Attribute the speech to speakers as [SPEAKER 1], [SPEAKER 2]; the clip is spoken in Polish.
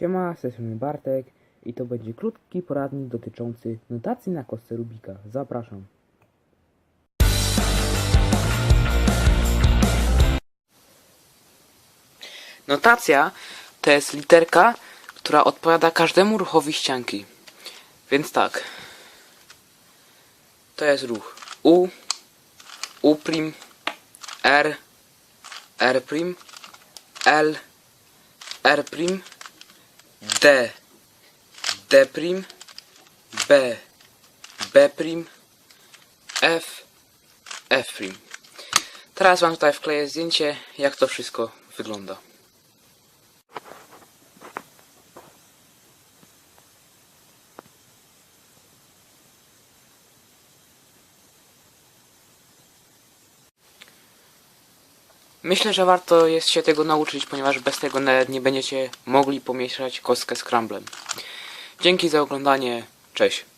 [SPEAKER 1] Siema, z Bartek i to będzie krótki poradnik dotyczący notacji na kostce Rubika. Zapraszam. Notacja to jest literka, która odpowiada każdemu ruchowi ścianki. Więc tak. To jest ruch U, U', R, R', L, R', D, D', B, B', F, F'. Teraz wam tutaj wkleję zdjęcie, jak to wszystko wygląda. Myślę, że warto jest się tego nauczyć, ponieważ bez tego nawet nie będziecie mogli pomieszać kostkę z crumblem. Dzięki za oglądanie. Cześć.